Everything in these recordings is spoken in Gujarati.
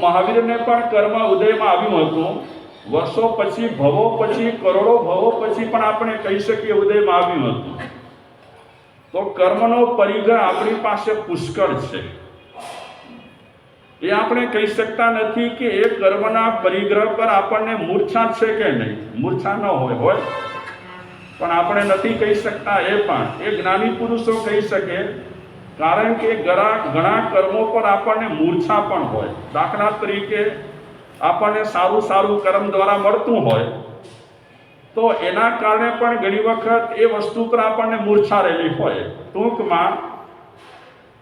મહાવીરને પણ કર્મ ઉદયમાં આવ્યું હતું. વર્ષો પછી, ભવો પછી, કરોડો ભવો પછી પણ આપણે કહી શકીએ ઉદયમાં આવ્યું હતું. તો કર્મનો પરિગ્રહ આપણી પાસે પુષ્કળ છે. એ આપણે કહી શકતા નથી કે એ કર્મના પરિગ્રહ પર આપણને મૂર્છા છે કે નહીં. મૂર્છા ન હોય હોય. પણ આપણે નથી કહી શકતા એ પણ. એ જ્ઞાની પુરુષો કહી શકે કારણ કે ઘણા ઘણા કર્મો પર આપણને મૂર્છા પણ હોય. દાખલા તરીકે આપણને સારું સારું કર્મ દ્વારા મળતું હોય, તો એના કારણે પણ ઘણી વખત એ વસ્તુ પર આપણને મૂર્છા રહેલી હોય. ટૂંકમાં,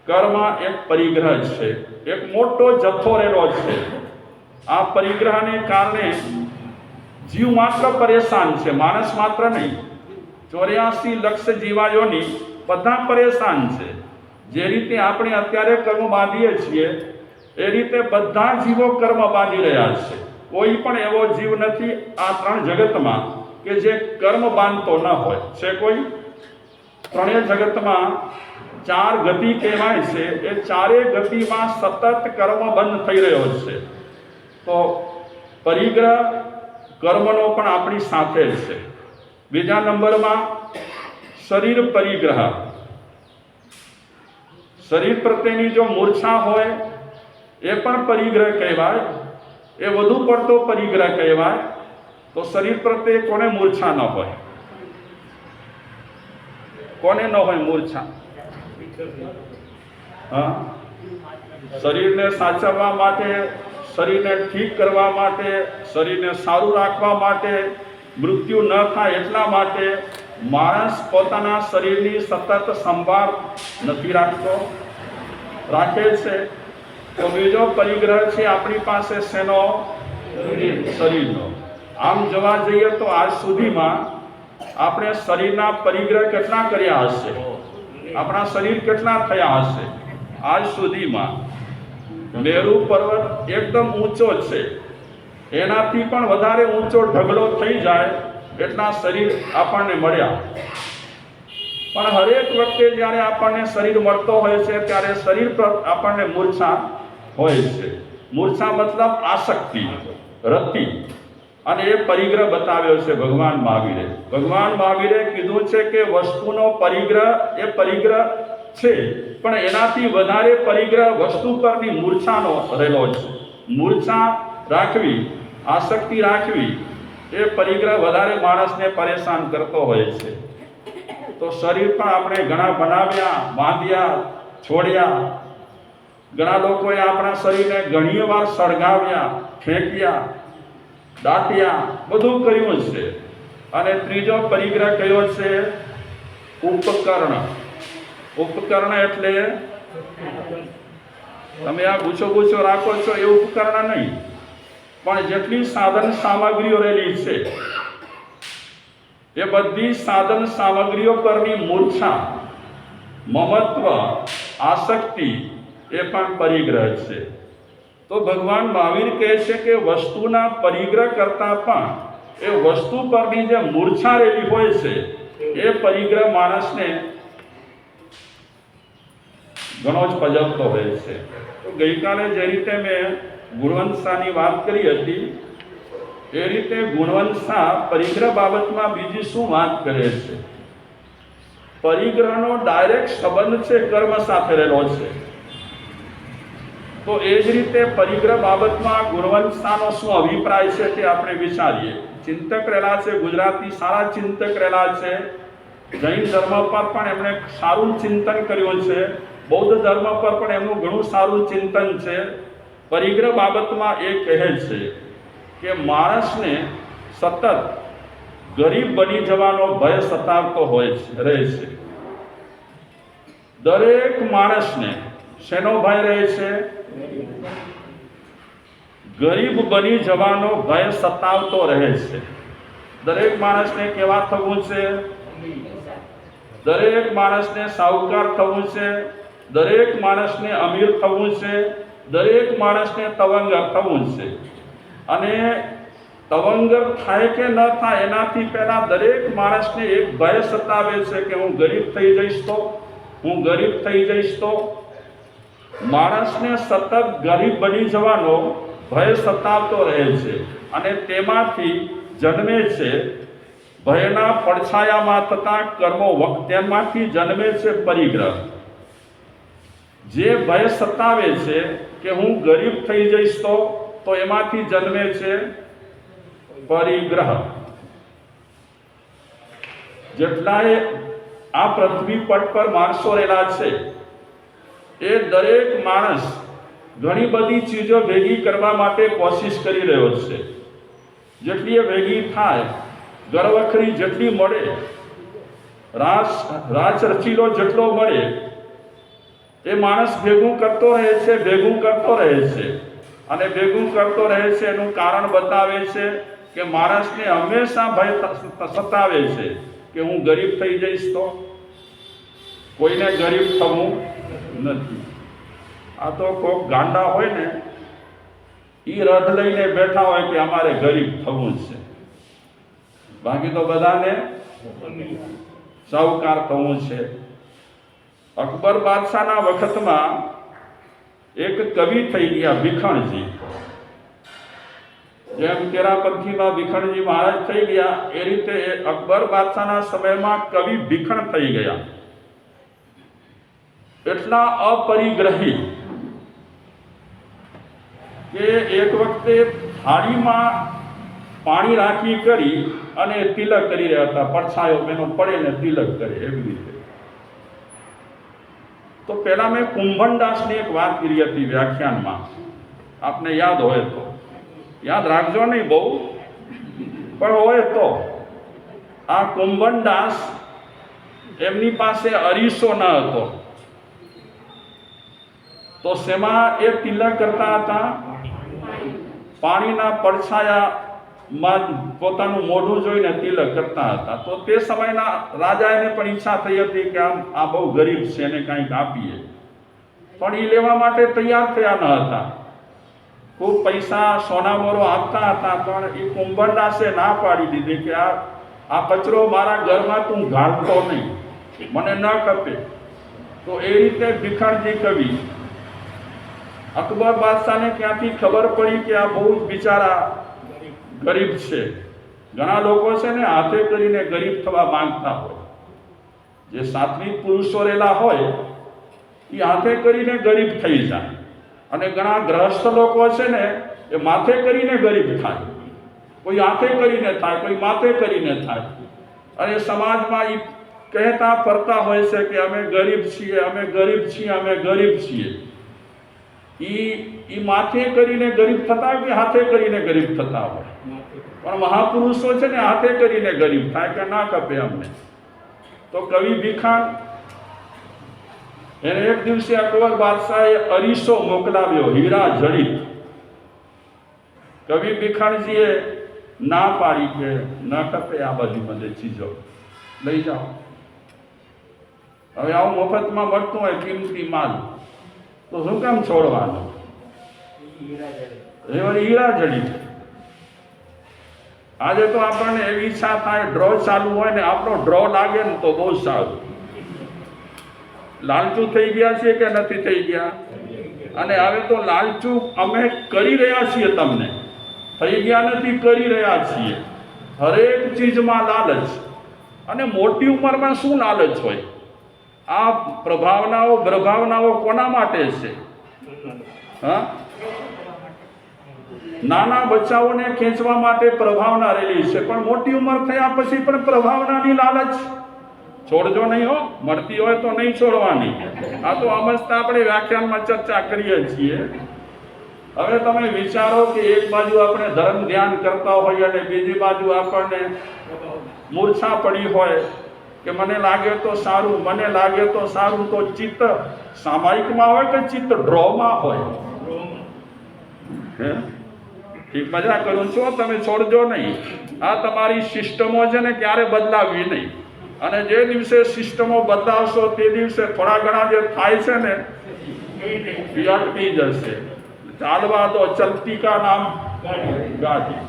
કર્મ એક પરિગ્રહ છે. એક મોટો જથ્થો રહેલો છે. આ પરિગ્રહને કારણે જીવ માત્ર પરેશાન છે, માણસ માત્ર નહીં. ચોર્યાસી લક્ષ જીવાયોની બધા પરેશાન છે. જે રીતે આપણે અત્યારે કર્મ બાંધીએ છીએ, એ રીતે બધા જીવો કર્મ બાંધી રહ્યા છે. કોઈ પણ એવો જીવ નથી આ ત્રણ જગતમાં કે જે કર્મ બાંધતો ન હોય. છે કોઈ? ત્રણેય જગતમાં ચાર ગતિ કહેવાય છે. એ ચારેય ગતિમાં સતત કર્મ બંધ થઈ રહ્યો છે. તો પરિગ્રહ કર્મનો પણ આપણી સાથે છે. બીજા નંબરમાં શરીર પરિગ્રહ. શરીર પ્રત્યેની જો મૂર્છા હોય, એ પણ પરિગ્રહ કહેવાય. એ વધુ પડતો પરિગ્રહ કહેવાય. તો શરીર પ્રત્યે કોને મૂર્છા ન હોય? કોને ન હોય મૂર્છા? હા? શરીરને સાચવવા માટે, શરીરને ઠીક કરવા માટે, શરીરને સારું રાખવા માટે, મૃત્યુ ન થાય એટલા માટે માણસ પોતાના શરીરની સતત સંભાળ નથી રાખતો. રાખે છે. તો બીજો પરિગ્રહ છે આપણી પાસે શેનો? શરીરનો. આમ જોવા જઈએ તો આજ સુધીમાં આપણે શરીરના પરિગ્રહ કેટલા કર્યા હશે? આપણા શરીર કેટલા થયા હશે? આજ સુધીમાં મેરુ પર્વત એકદમ ઊંચો છે. એનાથી પણ વધારે ઊંચો ઢગલો થઈ જાય એટલા શરીર આપણને મળ્યા. પણ હરેક વખતે જ્યારે આપણને શરીર મળતો હોય છે, ત્યારે શરીર પર, આપણને મૂર્છા હોય છે. મૂર્છા મતલબ આસક્તિ, રતિ. અને એ પરિગ્રહ બતાવ્યો છે ભગવાન મહાવીરે. ભગવાન મહાવીરે કીધું છે કે વસ્તુનો પરિગ્રહ એ પરિગ્રહ છે, પણ એનાથી વધારે પરિગ્રહ વસ્તુ પરની મૂર્છાનો રહેલો છે. મૂર્છા રાખવી, આસક્તિ રાખવી એ પરિગ્રહ વધારે માણસને પરેશાન કરતો હોય છે. તો શરીર પણ આપણે ઘણા બનાવ્યા, બાંધ્યા, છોડ્યા. ઘણા લોકોએ આપણા શરીરને ઘણી વાર સળગાવ્યા, ફેંક્યા, દાટ્યા, બધું કર્યું છે. અને ત્રીજો પરિગ્રહ કયો છે? ઉપકરણ. ઉપકરણ એટલે? તમે આ ગુચ્છો ગુચ્છો રાખો છો એ ઉપકરણ નહીં. પણ જેટલી સાધન સામગ્રીઓ રહેલી છે, એ બધી સાધન સામગ્રીઓ પરની મૂર્છા, મમત્વ, આસક્તિ એ પણ પરિગ્રહ છે. તો ભગવાન મહાવીર કહે છે કે વસ્તુના પરિગ્રહ કરતાં પણ એ વસ્તુ પરની જે મૂર્છા રહેલી હોય છે, એ પરિગ્રહ માણસને ઘણો જ પજવતો હોય છે. તો ગઈકાલે જે રીતે મેં ગુણવંત શાહની વાત કરી હતી, એ રીતે ગુણવંશા પરિગ્રહ બાબતમાં બીજી શું વાત કરે છે? પરિગ્રહનો ડાયરેક્ટ સંબંધ છે, કર્મ સાથે રહેલો છે. તો એ જ રીતે પરિગ્રહ બાબતમાં ગુણવંશાનો શું અભિપ્રાય છે તે આપણે વિચારીએ. ચિંતક રહેલા છે, ગુજરાતી સારા ચિંતક રહેલા છે. જૈન ધર્મ પર પણ એમણે સારું ચિંતન કર્યું છે. બૌદ્ધ ધર્મ પર પણ એમનું ઘણું સારું ચિંતન છે. પરિગ્રહ બાબતમાં એ કહે છે કે માણસને સતત ગરીબ બની જવાનો ભય સતાવતો હોય છે, રહે છે. દરેક માણસને શેનો ભય રહે છે? ગરીબ બની જવાનો ભય સતાવતો રહે છે. દરેક માણસને કેવા થવું છે? દરેક માણસને સાહુકાર થવું છે. દરેક માણસને અમીર થવું છે. દરેક માણસને તવંગર થવું છે. અને તવંગર થાય કે ન થાય, એનાથી પહેલા દરેક માણસને એક ભય સતાવે છે કે હું ગરીબ થઈ જઈશ તો? હું ગરીબ થઈ જઈશ તો? માણસને સતત ગરીબ બની જવાનો ભય સતાવતો રહે છે અને તેમાંથી જન્મે છે ભયના પડછાયામાં થતા કર્મો તેમાંથી જન્મે છે પરિગ્રહ. જે ભય સતાવે છે કે હું ગરીબ થઈ જઈશ તો તો એમાંથી જન્મે છે પરિગ્રહ. જેટલાએ આ પૃથ્વી પટ પર માણસો રહેલા છે, એ દરેક માણસ ઘણી બધી ચીજો ભેગી કરવા માટે કોશિશ કરી રહ્યો છે. જેટલી એ ભેગી થાય ગરવખરી જેટલી મળે, રાસ, રાજ રચીલો જેટલો મળે એ માણસ ભેગું કરતો રહે છે, ભેગું કરતો રહે છે. અને ભેગું કરતો રહે છે એનું કારણ બતાવે છે કે માણસને હંમેશા ભય સતાવે છે કે હું ગરીબ થઈ જઈશ તો? કોઈને ગરીબ થવું નથી. આ તો કોઈક ગાંડા હોય ને એ રથ લઈને બેઠા હોય કે અમારે ગરીબ થવું છે. બાકી તો બધાને સાહુકાર થવું છે. અકબર બાદશાહના વખતમાં એક કવિ થઈ ગયા ભીખણજી. જેમ તેરાપંથીમાં ભીખણજી મહારાજ થઈ ગયા, એ રીતે અકબર બાદશાહના સમયમાં કવિ ભીખણ થઈ ગયા. એટલા અપરિગ્રહી કે એક વખતે થાળીમાં પાણી રાખી કરી અને તિલક કરી રહ્યા હતા. પડછાયો એનો પડે ને તિલક કરે એવી રીતે. તો પહેલાં મેં કુંભનદાસની એક વાત કરી હતી વ્યાખ્યાનમાં. આપને યાદ હોય તો. યાદ રાખજો નહીં બહુ, પણ હોય તો. આ કુંભનદાસ એમની પાસે અરીસો ન હતો. તો શેમાં એ તિલક કરતા હતા? પાણીના પડછાયામાં પોતાનું મોઢું જોઈને તિલક કરતા હતા. તો તે સમયના રાજાને પણ ઈચ્છા થઈ હતી કે આમ, આ બહુ ગરીબ છે, એને કંઈક આપીએ. પણ એ લેવા માટે તૈયાર થયા ન હતા. ખૂબ પૈસા સોનામોરો આપતા હતા, પણ એ કુંભરદાસે ના પાડી દીધી કે આ આ કચરો મારા ઘરમાં તું ગાળતો નહીં. મને ન કપે તો એ રીતે ભીખણજી કવિ અકબર બાદશાહને ક્યાંથી ખબર પડી કે આ બહુ જ બિચારા ગરીબ છે. ઘણા લોકો છે ને હાથે કરીને ગરીબ થવા માંગતા હોય. જે સાત્વિક પુરુષો રહેલા હોય એ હાથે કરીને ગરીબ થઈ જાય. અને ઘણા ગ્રહસ્થ લોકો છે ને, એ માથે કરીને ગરીબ થાય. કોઈ હાથે કરીને થાય, કોઈ માથે કરીને થાય. અને સમાજમાં એ કહેતા ફરતા હોય છે કે અમે ગરીબ છીએ, અમે ગરીબ છીએ, અમે ગરીબ છીએ. ઈ માથે કરીને ગરીબ થતા હોય કે હાથે કરીને ગરીબ થતા હોય? પણ મહાપુરુષો છે ને હાથે કરીને ગરીબ થાય કે ના કપે અમને. તો કવિ ભીખાણ, એને એક દિવસે અકબર બાદશાહે અરીસો મોકલાવ્યો, હીરા જડિત. કવિ ભીખાણજીએ ના પાડી કે ન કપે આ બધી મને ચીજો. લઈ જાઓ. હવે આવું મફતમાં મળતું હોય કિંમતી માલ. તો શું કામ છોડવાનું? ઈરા જડી. આજે તો આપણને એવી ઈચ્છા થાય, ડ્રો ચાલુ હોય ને આપણો ડ્રો લાગે ને તો બહુ સારું. લાલચું થઈ ગયા છીએ કે નથી થઈ ગયા? અને હવે તો લાલચું અમે કરી રહ્યા છીએ તમને. થઈ ગયા નથી, કરી રહ્યા છીએ. હરેક ચીજમાં લાલચ. અને મોટી ઉંમરમાં શું લાલચ હોય? આ પ્રભાવનાઓ પ્રભાવનાઓ કોના માટે છે? હા? નાના બચ્ચાઓને ખેંચવા માટે પ્રભાવના રહેલી છે. પણ મોટી ઉંમર થયા પછી પણ પ્રભાવનાની લાલચ. છોડજો નહીં હો. મળતી હોય તો નહીં છોડવાની. આ તો અમસ્તા આપણે વ્યાખ્યાનમાં ચર્ચા કરીએ છીએ. હવે તમે વિચારો કે એક બાજુ આપણે ધર્મ ધ્યાન કરતા હોઈએ અને બીજી બાજુ આપણને મૂર્છા પડી હોય કે મને લાગે તો સારું, મને લાગે તો સારું, તો ચિત્ત સામાયિકમાં હોય કે ચિત્ત ડ્રોમાં હોય? ઠીક, મજા કરું છું, તમે છોડજો નહીં. આ તમારી સિસ્ટમો છે ને ક્યારે બદલાવવી નહીં. અને જે દિવસે સિસ્ટમો બદલાવશો, તે દિવસે થોડા ઘણા જે થાય છે ને અટકી જશે. ચાલવા દો ચલતી કા નામ ગાડી.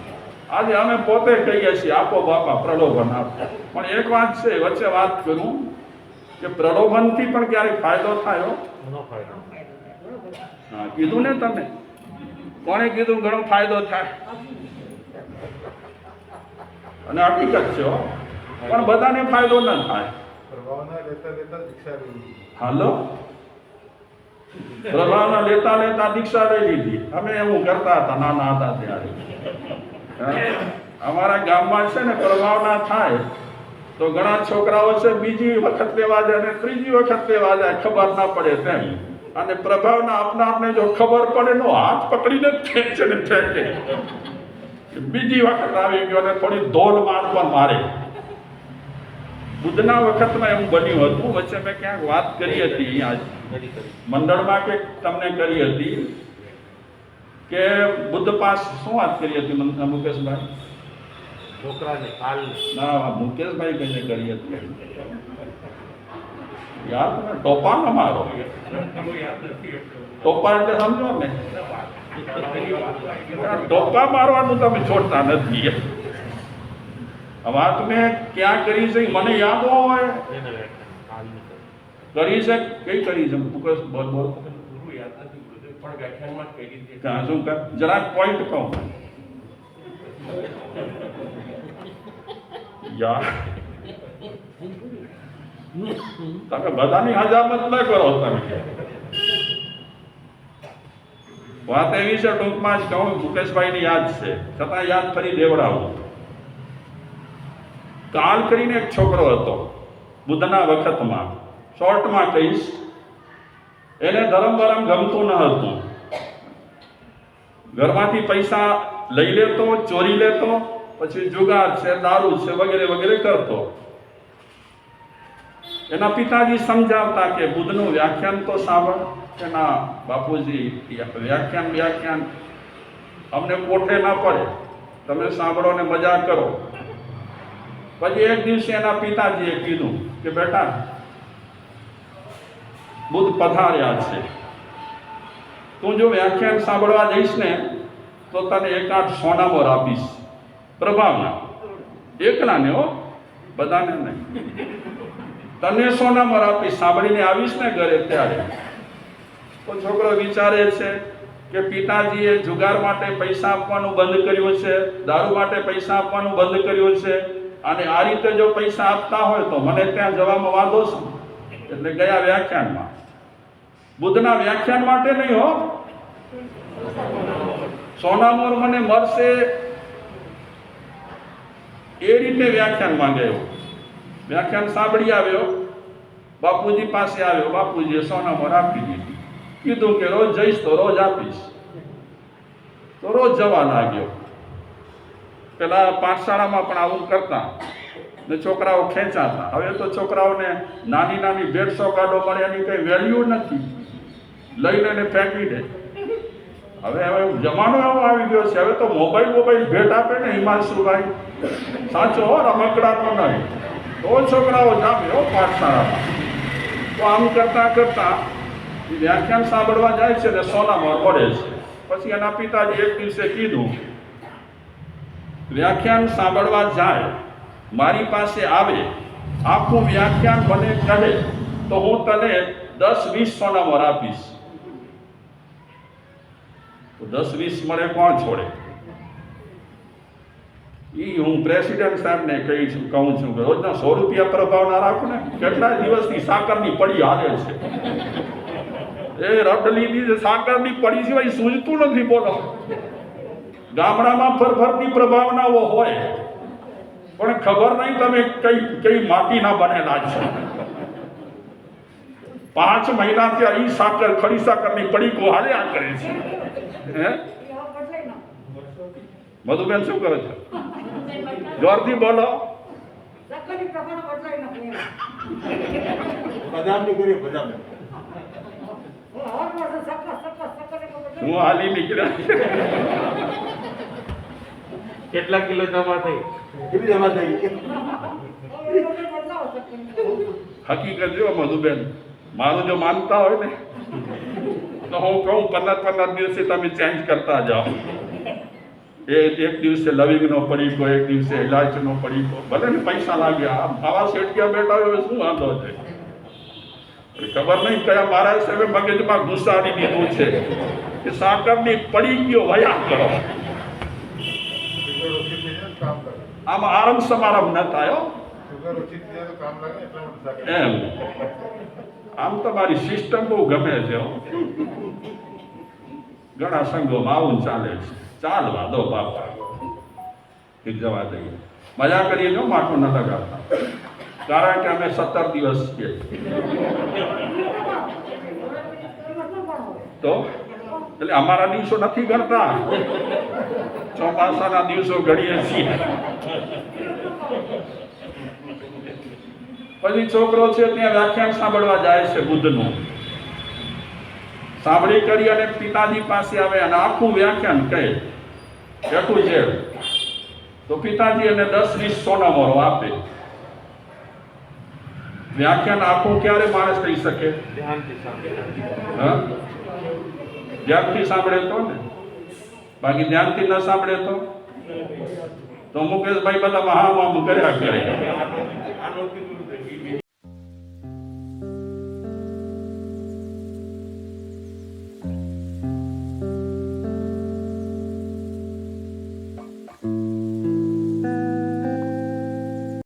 આજે અમે પોતે કહીએ છીએ આપો બાપા પ્રલોભન આપો. પણ એક વાત છે વચ્ચે વાત કરું કે પ્રલોભનથી પણ ક્યારેક ફાયદો થાય હા. કીધું ને તમે? કોણે કીધું ઘણો ફાયદો થાય? અને હકીકત છે પણ બધાને ફાયદો ન થાય. પ્રભાવના લેતા લેતા દીક્ષા હાલો? પ્રભાવના લેતા લેતા દીક્ષા લઈ લીધી. અમે એવું કરતા હતા નાના હતા ત્યારે. અમારા ગામમાં છે ને પ્રભાવના થાય, તો ઘણા છોકરાઓ છે બીજી વખત લેવા જાય અને ત્રીજી વખત લેવા જાય, ખબર ના પડે તેમ. અને પ્રભાવના આપનારને જો ખબર પડે નો હાથ પકડીને ખેંચે ને ફેંકે બીજી વખત આવી ગયો અને થોડી ધોલ માર પણ મારે. બુદ્ધના વખતમાં એવું બન્યું હતું, વચ્ચે મેં ક્યાંક વાત કરી હતી અહીંયા. મંડળમાં કે તમને કરી હતી. કે બુદ્ધ પાસ શું વાત કરી હતી મન- મુકેશભાઈ? છોકરાને કાલ ના મુકેશભાઈ કઈને કરી હતી. યાદ ને ટોપાનો મારો. ટોપા એટલે સમજો ને. ટોપા મારવાનું તમે છોડતા નથી. વાત મેં ક્યાં કરી છે મને યાદ હોય. કરી. છે? કઈ કરી છે? મુકેશ બોલ બોલ. ત્યાં શું કર? જરાક પોઈન્ટ કહું. યાર તમે બધાની હજામત ન કરો તમે. વાત એવી છે ટૂંકમાં જ કહું, મુકેશભાઈની યાદ છે. છતાં યાદ ફરી દેવડાવું. કાલ કરીને એક છોકરો હતો, બુદ્ધના વખતમાં. શોર્ટમાં કહીશ. એને ધરમ ગરમ ગમતું ન હતું. ઘરમાંથી પૈસા લઈ લેતો, ચોરી લેતો, પછી જુગાર છે, દારૂ છે, વગેરે વગેરે કરતો. એના પિતાજી સમજાવતા કે બુદ્ધનું વ્યાખ્યાન તો સાંભળ, એના બાપુજી વ્યાખ્યાન વ્યાખ્યાન, અમને કોઠે ના પડે. તમે સાંભળો ને મજા કરો. પછી એક દિવસે એના પિતાજીએ કીધું કે બેટા બુદ્ધ પધાર્યા છે. તું જો વ્યાખ્યાન સાંભળવા જઈશ ને, તો તને એકાદ સોનામોર આપીશ. પ્રભાવના. એકલાને હો, બધાને નહીં. તને સોનામોર આપીશ. સાંભળીને આવીશ ને ઘરે ત્યારે. તો છોકરો વિચારે છે કે પિતાજીએ જુગાર માટે પૈસા આપવાનું બંધ કર્યું છે, દારૂ માટે પૈસા આપવાનું બંધ કર્યું છે, અને આ રીતે જો પૈસા આપતા હોય તો મને ત્યાં જવામાં વાંધો છે એટલે ગયા વ્યાખ્યાનમાં. બુદ્ધના વ્યાખ્યાન માટે નહીં હો. સોનામોર મને મળશે એ રીતે વ્યાખ્યાન માંગ્યો વ્યાખ્યાન સાંભળી આવ્યો. બાપુજી પાસે આવ્યો. બાપુજીએ સોનામોર આપી દીધી. કીધું કે રોજ જઈશ તો રોજ આપીશ. તો રોજ જવા લાગ્યો. પેલા પાઠશાળામાં પણ આવું કરતા. ને છોકરાઓ ખેંચાતા. હવે તો છોકરાઓને નાની નાની ભેટ સોગાડો મળે, એની કઈ વેલ્યુ નથી. લઈને ને ફેંકી દે. હવે હવે જમાનો એવો આવી ગયો છે. હવે તો મોબાઈલ મોબાઈલ ભેટ આપે ને હિમાંશુભાઈ. સાચો હો રમકડાનો નહીં. તો છોકરાઓ જામે હો પાઠશાળામાં. તો આમ કરતા કરતા વ્યાખ્યાન સાંભળવા જાય છે ને સોનામાં પડે છે. પછી એના પિતાજી એક દિવસે કીધું, વ્યાખ્યાન સાંભળવા જાય મારી પાસે આવે, આખું વ્યાખ્યાન મને કહે, તો હું તને દસ વીસ સોનામોર આપીશ. તો દસ વીસ મળે કોણ છોડે? એ હું પ્રેસિડેન્ટ સાહેબને કહી છું, કહું છું કે રોજના સો રૂપિયા પ્રભાવ ના રાખું ને, કેટલા દિવસની સાકરની પડી હાલે છે. એ રડલીની સાકરની પડી સિવાય સૂઝતું નથી બોલો. ગામડામાં ફરફરતી પ્રભાવનાઓ હોય. પણ ખબર નહીં તમે કઈ કઈ માટીના બનેલા છો. પાંચ મહિનાથી ત્યાં ઈ સાકર ખડી સાકરની પડીકો હાલ્યા કરે છે. હે? મધુબેન શું કરે છે? જોરથી બોલો. હું હાલી નીકળ્યા. કેટલા કિલો જમા થઈ? કેટલી જમા થઈ. હકીકત જો મધુબેન મારું જો માનતા હોય ને તો હું કહું પંદર પંદર દિવસે તમે ચેન્જ કરતા જાઓ. એ એક દિવસે લવિંગનો પડીકો એક દિવસે ઇલાયચીનો પડીકો. ભલે ને પૈસા લાગ્યા આમ આવા શેઠિયા બેઠા હોય શું વાંધો છે? ખબર નહીં કયા મહારાજ સાહેબે મગજમાં ઘુસાડી દીધું છે. કે સાકરની પડી ગયો વયા કરો સુગર ઓછી થઈ જાય તો કામ લાગે આમાં આરંભ સમારંભ ન થાય એમ. આમ તો મારી સિસ્ટમ બહુ ગમે છે ઘણા સંઘોમાં આવું ચાલે છે. ચાલવા દો બાપા. જવા દઈએ. મજા કરીએ જો માટું ન લગાડતા. કારણ કે અમે સત્તર દિવસ છીએ. તો? એટલે અમારા દિવસો નથી ગણતા. ચોમાસાના દિવસો ગણીએ છીએ. પછી છોકરો છે ત્યાં વ્યાખ્યાન સાંભળવા જાય છે બુદ્ધનું. સાંભળી કરી અને પિતાજી પાસે આવે અને આખું વ્યાખ્યાન કહે. બેઠું છે. તો પિતાજી એને દસ વીસ સોના મોરો આપે. વ્યાખ્યાન આખું ક્યારે માણસ કહી શકે? ધ્યાનથી સાંભળો. ધ્યાનથી સાંભળે તો ને? બાકી ધ્યાનથી ન સાંભળે તો? તો મુકેશભાઈ બધા મહામામ કર્યા કરે.